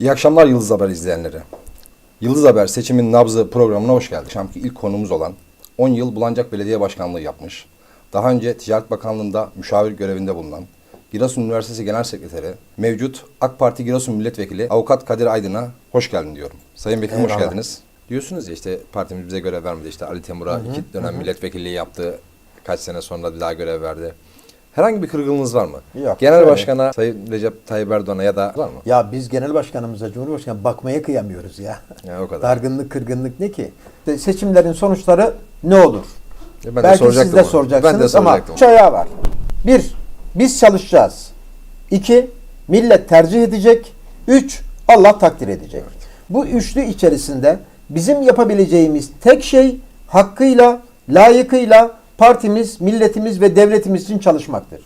İyi akşamlar Yıldız Haber izleyenleri. Yıldız Haber seçimin nabzı programına hoş geldik. Akşamki ilk konumuz olan 10 yıl Bulancak Belediye Başkanlığı yapmış. Daha önce Ticaret Bakanlığı'nda müşavir görevinde bulunan Giresun Üniversitesi Genel Sekreteri, mevcut AK Parti Giresun Milletvekili Avukat Kadir Aydın'a hoş geldin diyorum. Sayın Vekilim hoş geldiniz. Diyorsunuz ya işte partimiz bize görev vermedi. İşte Ali Temur'a iki dönem milletvekilliği yaptı. Kaç sene sonra bir daha görev verdi. Herhangi bir kırgınlığınız var mı? Yok, Genel şöyle. Başkan'a, Sayın Recep Tayyip Erdoğan'a ya da var mı? Ya biz genel başkanımıza, cumhurbaşkanı bakmaya kıyamıyoruz ya. Ya o kadar. Dargınlık, kırgınlık ne ki? İşte seçimlerin sonuçları ne olur? Ya ben de Belki siz soracaktım de onu. soracaksınız Ben de ama üç ayağı var. Bir, biz çalışacağız. İki, millet tercih edecek. Üç, Allah takdir edecek. Bu üçlü içerisinde bizim yapabileceğimiz tek şey hakkıyla, layıkıyla partimiz, milletimiz ve devletimiz için çalışmaktır.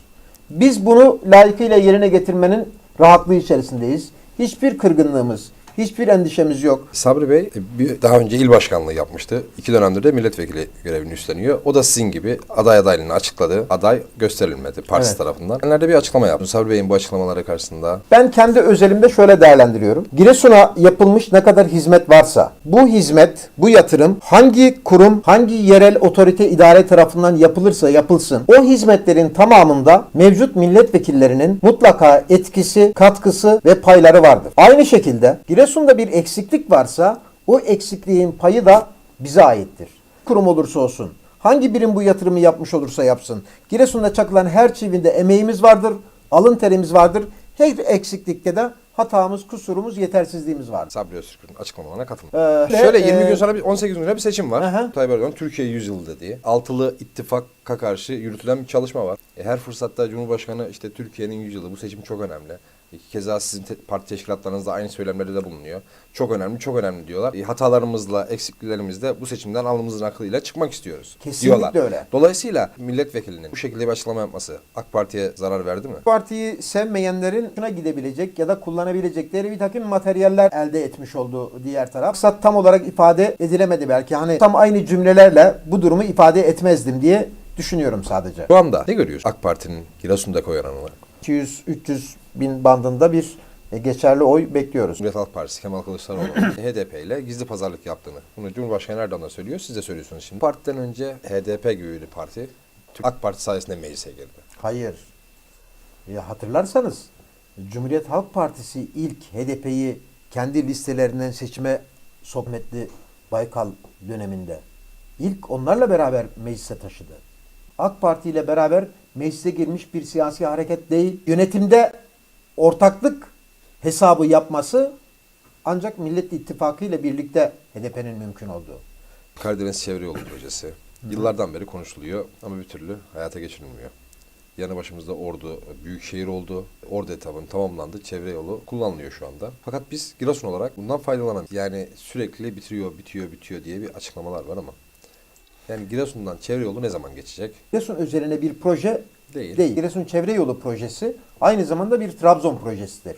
Biz bunu layıkıyla yerine getirmenin rahatlığı içerisindeyiz. Hiçbir kırgınlığımız, hiçbir endişemiz yok. Sabri Bey e, bir, daha önce il başkanlığı yapmıştı. İki dönemdir de milletvekili görevini üstleniyor. O da sizin gibi aday adaylığını açıkladı. Aday gösterilmedi partisi Evet. tarafından. Genelde bir açıklama yaptı. Sabri Bey'in bu açıklamaları karşısında. Ben kendi özelimde şöyle değerlendiriyorum. Giresun'a yapılmış ne kadar hizmet varsa, bu hizmet, bu yatırım hangi kurum, hangi yerel otorite idare tarafından yapılırsa yapılsın, o hizmetlerin tamamında mevcut milletvekillerinin mutlaka etkisi, katkısı ve payları vardır. Aynı şekilde Giresun'da bir eksiklik varsa, o eksikliğin payı da bize aittir. Kurum olursa olsun, hangi birim bu yatırımı yapmış olursa yapsın, Giresun'da çakılan her çivinde emeğimiz vardır, alın terimiz vardır. Her eksiklikte de hatamız, kusurumuz, yetersizliğimiz vardır. Sabri Öztürk'ün açıklamalarına katılmıyor. Ee, Şöyle ve, 20 e, gün sonra bir 18 gün sonra bir seçim var. Aha. Tayyip Erdoğan Türkiye 100 yılı dediği. Altılı ittifaka karşı yürütülen bir çalışma var. E, her fırsatta Cumhurbaşkanı işte Türkiye'nin 100 yılı bu seçim çok önemli. Keza sizin te- parti teşkilatlarınızda aynı söylemleri de bulunuyor. Çok önemli, çok önemli diyorlar. E, hatalarımızla, eksikliklerimizle bu seçimden alnımızın akılıyla çıkmak istiyoruz Kesinlikle diyorlar. öyle. Dolayısıyla milletvekilinin bu şekilde bir açıklama yapması AK Parti'ye zarar verdi mi? Partiyi sevmeyenlerin şuna gidebilecek ya da kullanabilecekleri bir takım materyaller elde etmiş oldu diğer taraf. Maksat tam olarak ifade edilemedi belki. Hani tam aynı cümlelerle bu durumu ifade etmezdim diye düşünüyorum sadece. Şu anda ne görüyoruz AK Parti'nin Giresun'daki oy oranını? 200-300 bin bandında bir e, geçerli oy bekliyoruz. Cumhuriyet Halk Partisi Kemal Kılıçdaroğlu HDP ile gizli pazarlık yaptığını. Bunu Cumhurbaşkanı Erdoğan da söylüyor. Siz de söylüyorsunuz şimdi. Partiden önce HDP gibi bir parti AK Parti sayesinde meclise girdi. Hayır. Ya hatırlarsanız Cumhuriyet Halk Partisi ilk HDP'yi kendi listelerinden seçime sokmetli Baykal döneminde. İlk onlarla beraber meclise taşıdı. AK Parti ile beraber meclise girmiş bir siyasi hareket değil. Yönetimde ortaklık hesabı yapması ancak Millet İttifakı ile birlikte HDP'nin mümkün olduğu. Karadeniz Çevre Yolu Projesi. Yıllardan beri konuşuluyor ama bir türlü hayata geçirilmiyor. Yanı başımızda Ordu büyük şehir oldu. Ordu etabının tamamlandı. Çevre yolu kullanılıyor şu anda. Fakat biz Giresun olarak bundan faydalanamıyoruz. Yani sürekli bitiriyor, bitiyor, bitiyor diye bir açıklamalar var ama. Yani Giresun'dan çevre yolu ne zaman geçecek? Giresun özeline bir proje Değil. değil. Giresun Çevre Yolu projesi aynı zamanda bir Trabzon projesidir.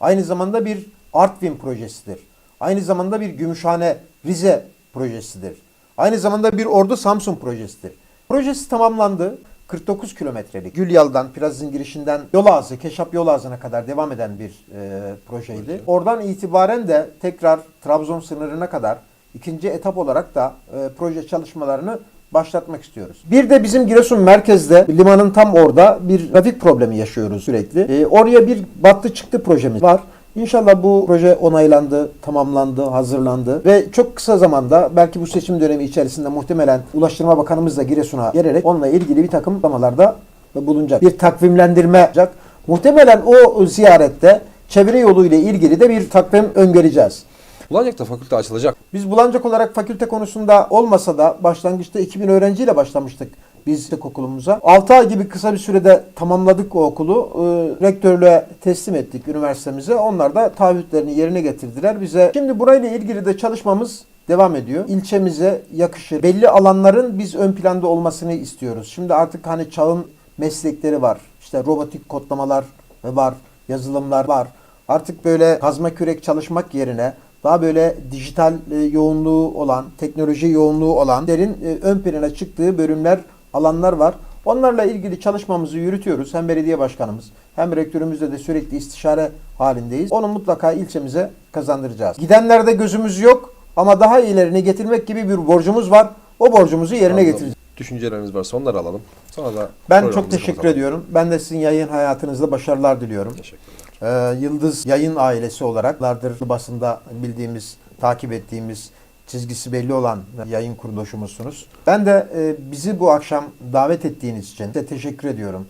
Aynı zamanda bir Artvin projesidir. Aynı zamanda bir Gümüşhane Rize projesidir. Aynı zamanda bir Ordu Samsun projesidir. Projesi tamamlandı. 49 kilometrelik Gülyal'dan, Plazın girişinden Yolağızı, Keşap Yolağızı'na kadar devam eden bir e, projeydi. Proje. Oradan itibaren de tekrar Trabzon sınırına kadar ikinci etap olarak da e, proje çalışmalarını başlatmak istiyoruz. Bir de bizim Giresun merkezde limanın tam orada bir trafik problemi yaşıyoruz sürekli. E, oraya bir battı çıktı projemiz var. İnşallah bu proje onaylandı, tamamlandı, hazırlandı ve çok kısa zamanda belki bu seçim dönemi içerisinde muhtemelen Ulaştırma Bakanımız da Giresun'a gelerek onunla ilgili bir takım atlamalarda bulunacak. Bir takvimlendirme yapacak. Muhtemelen o ziyarette çevre yolu ile ilgili de bir takvim öngöreceğiz. Bulancak'ta fakülte açılacak. Biz Bulancak olarak fakülte konusunda olmasa da başlangıçta 2000 öğrenciyle başlamıştık biz okulumuza. 6 ay gibi kısa bir sürede tamamladık o okulu. Ee, rektörlüğe teslim ettik üniversitemize. Onlar da taahhütlerini yerine getirdiler bize. Şimdi burayla ilgili de çalışmamız devam ediyor. İlçemize yakışır. Belli alanların biz ön planda olmasını istiyoruz. Şimdi artık hani çağın meslekleri var. İşte robotik kodlamalar var, yazılımlar var. Artık böyle kazma kürek çalışmak yerine daha böyle dijital e, yoğunluğu olan, teknoloji yoğunluğu olan derin e, ön plana çıktığı bölümler, alanlar var. Onlarla ilgili çalışmamızı yürütüyoruz. Hem belediye başkanımız hem rektörümüzle de sürekli istişare halindeyiz. Onu mutlaka ilçemize kazandıracağız. Gidenlerde gözümüz yok ama daha iyilerini getirmek gibi bir borcumuz var. O borcumuzu yerine Anladım. getireceğiz. Düşünceleriniz varsa onları alalım. Sonra da Ben çok teşekkür kapatalım. ediyorum. Ben de sizin yayın hayatınızda başarılar diliyorum. Teşekkürler. Ee, Yıldız Yayın ailesi olarak yıllardır basında bildiğimiz, takip ettiğimiz, çizgisi belli olan yayın kuruluşumuzsunuz. Ben de e, bizi bu akşam davet ettiğiniz için de teşekkür ediyorum.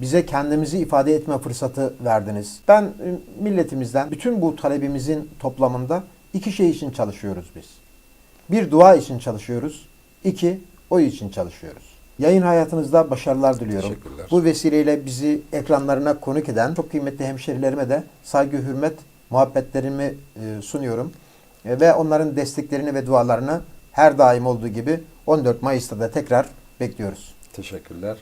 Bize kendimizi ifade etme fırsatı verdiniz. Ben e, milletimizden bütün bu talebimizin toplamında iki şey için çalışıyoruz biz. Bir dua için çalışıyoruz. İki oy için çalışıyoruz. Yayın hayatınızda başarılar diliyorum. Bu vesileyle bizi ekranlarına konuk eden çok kıymetli hemşerilerime de saygı, hürmet, muhabbetlerimi e, sunuyorum. E, ve onların desteklerini ve dualarını her daim olduğu gibi 14 Mayıs'ta da tekrar bekliyoruz. Teşekkürler.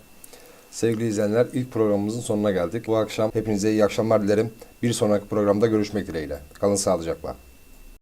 Sevgili izleyenler ilk programımızın sonuna geldik. Bu akşam hepinize iyi akşamlar dilerim. Bir sonraki programda görüşmek dileğiyle. Kalın sağlıcakla.